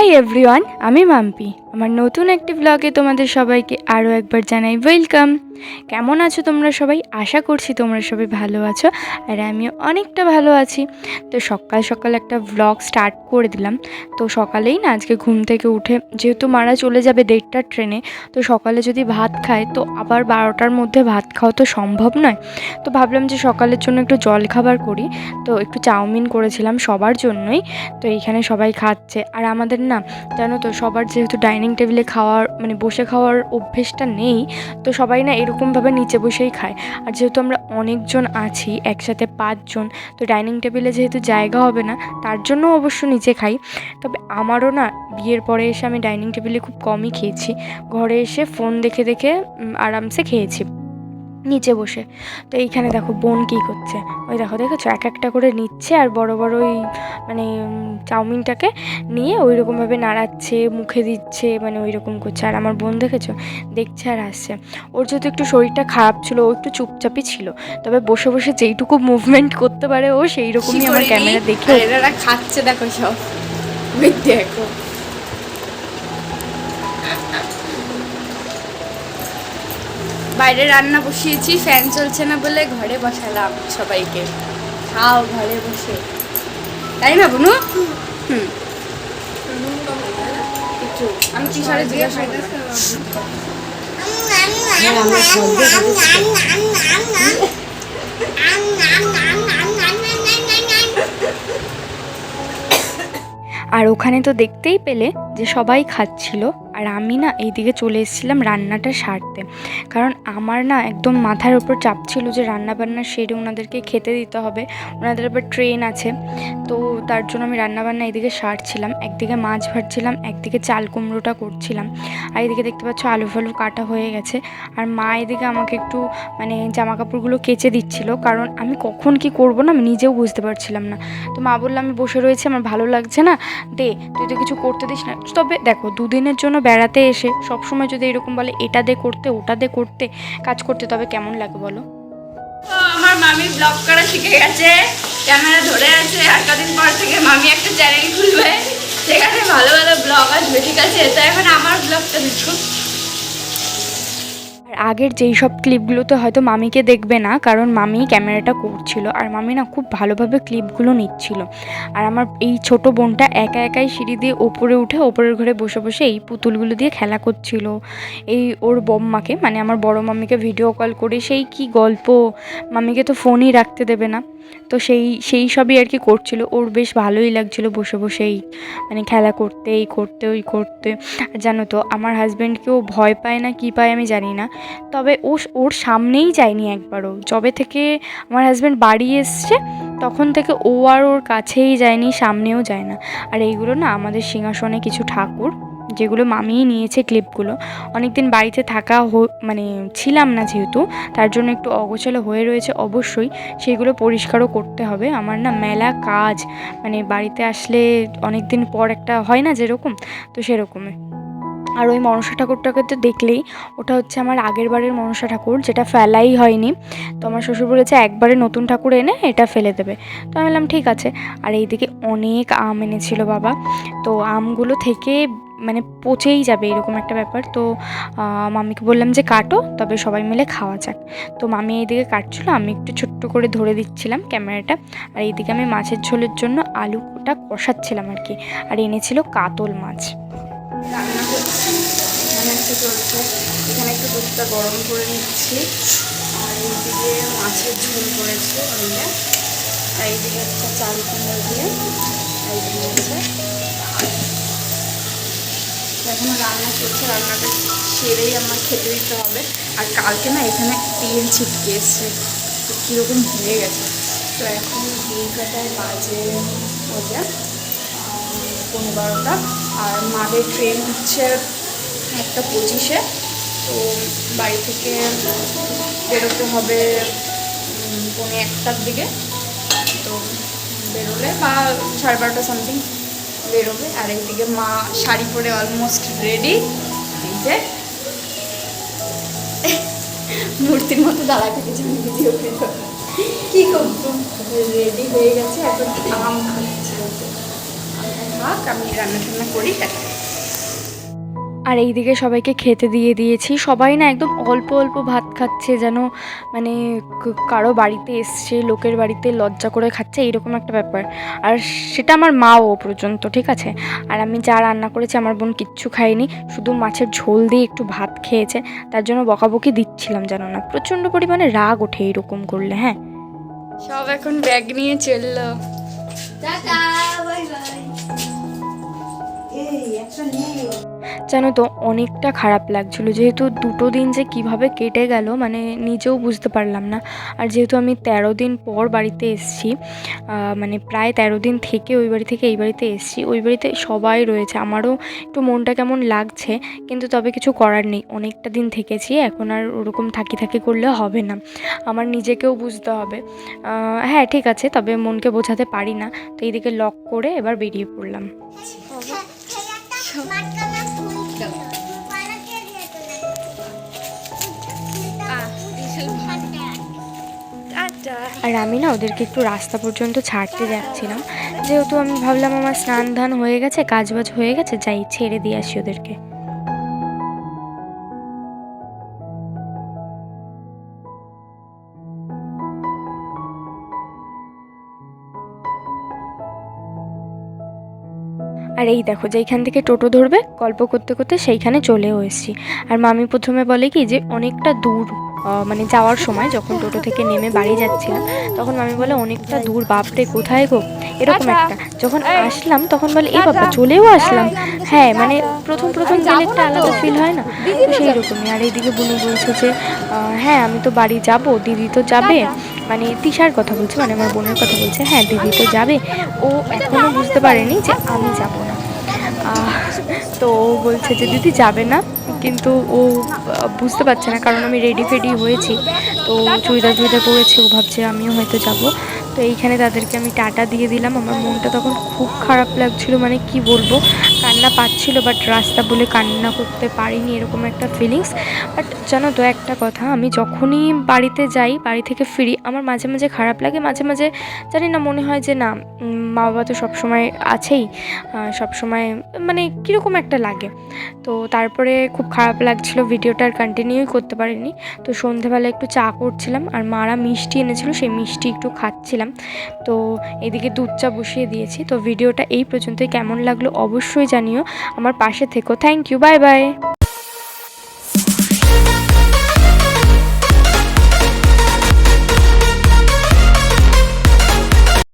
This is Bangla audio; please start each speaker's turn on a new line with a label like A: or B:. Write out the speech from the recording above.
A: হাই এভরিওয়ান আমি মাম্পি। আমার নতুন একটি ব্লগে তোমাদের সবাইকে আরও একবার জানাই ওয়েলকাম কেমন আছো তোমরা সবাই? আশা করছি তোমরা সবাই ভালো আছো আর আমিও অনেকটা ভালো আছি। তো সকাল সকাল একটা ব্লগ স্টার্ট করে দিলাম। তো সকালেই না আজকে ঘুম থেকে উঠে যেহেতু মারা চলে যাবে দেড়টার ট্রেনে তো সকালে যদি ভাত খায়, তো আবার বারোটার মধ্যে ভাত খাওয়া তো সম্ভব নয়। তো ভাবলাম যে সকালের জন্য একটু জল খাবার করি। তো একটু চাউমিন করেছিলাম সবার জন্যই। তো এইখানে সবাই খাচ্ছে। আর আমাদের না, জানো তো, সবার যেহেতু ডাইনিং টেবিলে খাওয়ার মানে বসে খাওয়ার অভ্যেসটা নেই, তো সবাই না এরকমভাবে নিচে বসেই খায়। আর যেহেতু আমরা অনেকজন আছি, একসাথে পাঁচজন, তো ডাইনিং টেবিলে যেহেতু জায়গা হবে না, তার জন্য অবশ্য নিচে খাই। তবে আমারও না বিয়ের পরে এসে আমি ডাইনিং টেবিলে খুব কমই খেয়েছি। ঘরে এসে ফোন দেখে দেখে আরামসে খেয়েছি। নিচে বসে। তো এইখানে দেখো বোন কী করছে। ওই দেখো দেখেছ? এক একটা করে নিচ্ছে আর বড় বড় ওই মানে চাউমিনটাকে নিয়ে ওই রকমভাবে নাড়াচ্ছে মুখে দিচ্ছে মানে ওই রকম করছে। আর আমার বোন দেখেছ? দেখছে আর আসছে। ওর যেহেতু একটু শরীরটা খারাপ ছিল ও একটু চুপচাপই ছিল তবে বসে বসে যেইটুকু মুভমেন্ট করতে পারে ও সেই রকমই আমার ক্যামেরা দেখে।
B: খাচ্ছে দেখো সব। দেখো। বাইরে রান্না বসিয়েছি ফ্যান চলছে না বলে ঘরে বসালাম সবাইকে খাও ঘরে বসে তাই না বোনু হুম আমি কি সারে জিজ্ঞাসা করলাম
A: আর ওখানে তো দেখতেই পেলে যে সবাই খাচ্ছিল। আর আমি না এইদিকে চলে এসেছিলাম রান্নাটা সারতে। কারণ আমার না একদম মাথার ওপর চাপ ছিল যে রান্না বান্না সেরে ওনাদেরকে খেতে দিতে হবে। ওনাদের আবার ট্রেন আছে। তো তার জন্য আমি রান্না বান্না এইদিকে সারছিলাম। একদিকে মাছ ভাজছিলাম, একদিকে চাল কুমড়োটা করছিলাম। আর এদিকে দেখতে পাচ্ছ আলু ফালু কাটা হয়ে গেছে। আর মা এদিকে আমাকে একটু মানে জামা কাপড়গুলো কেচে দিচ্ছিল। কারণ আমি কখন কি করব না আমি নিজেও বুঝতে পারছিলাম না। তো মা বলল, আমি বসে রয়েছি, আমার ভালো লাগছে না। দে, তুই তো কিছু করতে দিস না। তবে দেখো, দুদিনের জন্য বেড়াতে এসে সবসময় যদি এরকম বলে, এটা দে করতে, ওটা দে করতে, কাজ করতে, তবে কেমন লাগে বলো?
B: আমার মামি ব্লগ করা শিখে গেছে। ক্যামেরা ধরে আছে, আর কদিন পর থেকে মামি একটা চ্যানেল খুলবে। সেখানে ভালো ভালো ব্লগ আসবে ঠিক আছে? তো এখন আমার ব্লগটা দেখো।
A: আর আগের যেই সব ক্লিপগুলোতে হয়তো মামিকে দেখবে না, কারণ মামি ক্যামেরাটা করছিল আর মামি না খুব ভালোভাবে ক্লিপগুলো নিচ্ছিল। আর আমার এই ছোট বোনটা একা একাই সিঁড়ি দিয়ে ওপরে উঠে ওপরের ঘরে বসে বসে এই পুতুলগুলো দিয়ে খেলা করছিল। এই ওর বম্মাকে মানে আমার বড় মামিকে ভিডিও কল করে সেই কি গল্প, মামিকে তো ফোনই রাখতে দেবে না। তো সেই সেই সবই আর কি করছিল। ওর বেশ ভালোই লাগছিল বসে বসেই মানে খেলা করতে, এই করতে, ওই করতে। জানো তো, আমার হাজব্যান্ডকেও ভয় পায় না কী পায় আমি জানি না। তবে ও ওর সামনেই যায়নি একবারও। যবে থেকে আমার হাজব্যান্ড বাড়ি এসছে, তখন থেকে ও আর ওর কাছেই যায়নি, সামনেও যায় না। আর এইগুলো না আমাদের সিংহাসনে কিছু ঠাকুর, যেগুলো মামিই নিয়েছে ক্লিপগুলো অনেক দিন বাড়িতে থাকা মানে ছিলাম না যেহেতু, তার জন্য একটু অগোছালো হয়ে রয়েছে অবশ্যই। সেগুলো পরিষ্কারও করতে হবে। আমার না মেলা কাজ মানে বাড়িতে আসলে অনেক দিন পর একটা হয় না যেরকম, তো সেরকমই। আর ওই মনসা ঠাকুরটাকে তো দেখলেই, ওটা হচ্ছে আমার আগের বারের মনসা ঠাকুর, যেটা ফেলাই হয়নি। তো আমার শ্বশুর বলেছে, একবারে নতুন ঠাকুর এনে এটা ফেলে দেবে। তো আমি বললাম, ঠিক আছে। আর এইদিকে অনেক আম এনেছিল বাবা। তো আমগুলো থেকে মানে পচেই যাবে, এরকম একটা ব্যাপার। তো মামিকে বললাম যে, কাটো, তবে সবাই মিলে খাওয়া যাক। তো মামি এইদিকে কাটছিল, আমি একটু ছোট্ট করে ধরে দিচ্ছিলাম ক্যামেরাটা। আর এইদিকে আমি মাছের ঝোলের জন্য আলুটা কষাচ্ছিলাম আর কি, আর এনেছিল কাতল মাছ।
B: একটু চলছে। এখানে একটু দুধটা গরম করে নিচ্ছি। আর এইদিকে মাছের ঝোল করেছে ওইটা আর এইদিকে একটা চাল কুমড়ো দিয়ে এইদিকে হচ্ছে এখনও রান্না চলছে, রান্নাটা সেরেই আমার খেতে দিতে হবে। আর কালকে না এখানে তেল ছিটকে এসছে। তো কীরকম হয়ে গেছে। তো এখন কলকাতায় বাজে ওটা পনেরো বারোটা। আর মাদের ট্রেন হচ্ছে একটা পঁচিশে। তো বাড়ি থেকে বেরোতে হবে পৌনে একটার দিকে। তো বেরোলে বা সাড়ে বারোটা সামথিং বেরোবে। আর একদিকে মা শাড়ি পরে অলমোস্ট রেডি যে মূর্তির মতো দাঁড়া থেকেছে ভিডিও কী রেডি হয়ে গেছে, এখন আম খাচ্ছে। আমি রান্না টান্না করি টাটা
A: আর এইদিকে সবাইকে খেতে দিয়ে দিয়েছি। সবাই না একদম অল্প অল্প ভাত খাচ্ছে যেন মানে কারও বাড়িতে এসছে লোকের বাড়িতে লজ্জা করে খাচ্ছে এইরকম একটা ব্যাপার। আর সেটা আমার মাও পর্যন্ত ঠিক আছে? আর আমি যা রান্না করেছি আমার বোন কিচ্ছু খায়নি শুধু মাছের ঝোল দিয়ে একটু ভাত খেয়েছে তার জন্য বকাবকি দিচ্ছিলাম জানো না। প্রচণ্ড পরিমাণে রাগ ওঠে এরকম করলে হ্যাঁ?
B: সব এখন ব্যাগ নিয়ে চলল।
A: জানো তো অনেকটা খারাপ লাগছিল। যেহেতু দুটো দিন যে কীভাবে কেটে গেল মানে নিজেও বুঝতে পারলাম না। আর যেহেতু আমি তেরো দিন পর বাড়িতে এসেছি মানে প্রায় তেরো দিন থেকে ওই বাড়ি থেকে এই বাড়িতে এসেছি ওই বাড়িতে সবাই রয়েছে। আমারও একটু মনটা কেমন লাগছে কিন্তু তবে কিছু করার নেই। অনেকটা দিন থেকেছি এখন আর ওরকম থাকি থাকি করলে হবে না। আমার নিজেকেও বুঝতে হবে। হ্যাঁ ঠিক আছে তবে মনকে বোঝাতে পারি না। তো এইদিকে লক করে এবার বেরিয়ে পড়লাম। আর আমি না ওদেরকে একটু রাস্তা পর্যন্ত ছাড়তে যাচ্ছিলাম। যেহেতু আমি ভাবলাম আমার স্নান ধান হয়ে গেছে কাজ বাজ হয়ে গেছে, যাই ছেড়ে দিয়ে আসি ওদেরকে। আর এই দেখো যেইখান থেকে টোটো ধরবে, গল্প করতে করতে সেইখানে চলেও এসেছি। আর মামি প্রথমে বলে কি যে অনেকটা দূর মানে যাওয়ার সময় যখন টোটো থেকে নেমে বাড়ি যাচ্ছিলাম, তখন মামি বলে অনেকটা দূর, বাপরে, কোথায় গো? এরকম একটা। যখন আসলাম তখন বলে এই বাবা চলেও আসলাম। হ্যাঁ মানে প্রথম প্রথম গেলে একটা আলাদা ফিল হয় না। সেই রকমই। আর এইদিকে বুনু বলছে যে হ্যাঁ আমি তো বাড়ি যাব দিদি তো যাবে। মানে তিশার কথা বলছে মানে আমার বোনের কথা বলছে হ্যাঁ দিদি তো যাবে। ও এখনও বুঝতে পারেনি যে আমি যাব না। তো ও বলছে যে দিদি যাবে না। কিন্তু ও বুঝতে পারছে না কারণ আমি রেডি ফেডি হয়েছি। তো চুড়িদার চুড়িদার পরেছি ও ভাবছে আমিও হয়তো যাব। এইখানে তাদেরকে আমি টাটা দিয়ে দিলাম। আমার মনটা তখন খুব খারাপ লাগছিল মানে কি বলব? কান্না পাচ্ছিল বাট রাস্তা বলে কান্না করতে পারিনি, এরকম একটা ফিলিংস বাট জানো তো, একটা কথা, আমি যখনই বাড়িতে যাই, বাড়ি থেকে ফিরি, আমার মাঝে মাঝে খারাপ লাগে, মাঝে মাঝে জানি না, মনে হয় যে না মা বাবা তো সবসময় আছেই সব সময় মানে কীরকম একটা লাগে। তো তারপরে খুব খারাপ লাগছিল, ভিডিওটা আর কন্টিনিউই করতে পারিনি। তো সন্ধেবেলা একটু চা করছিলাম, আর মারা মিষ্টি এনেছিল, সেই মিষ্টি একটু খাচ্ছিলাম। তো এদিকে দুধ চা বসিয়ে দিয়েছি, তো ভিডিওটা এই পর্যন্তই। কেমন লাগল? অবশ্যই জানিও। আমার পাশে থেকো। Thank you bye bye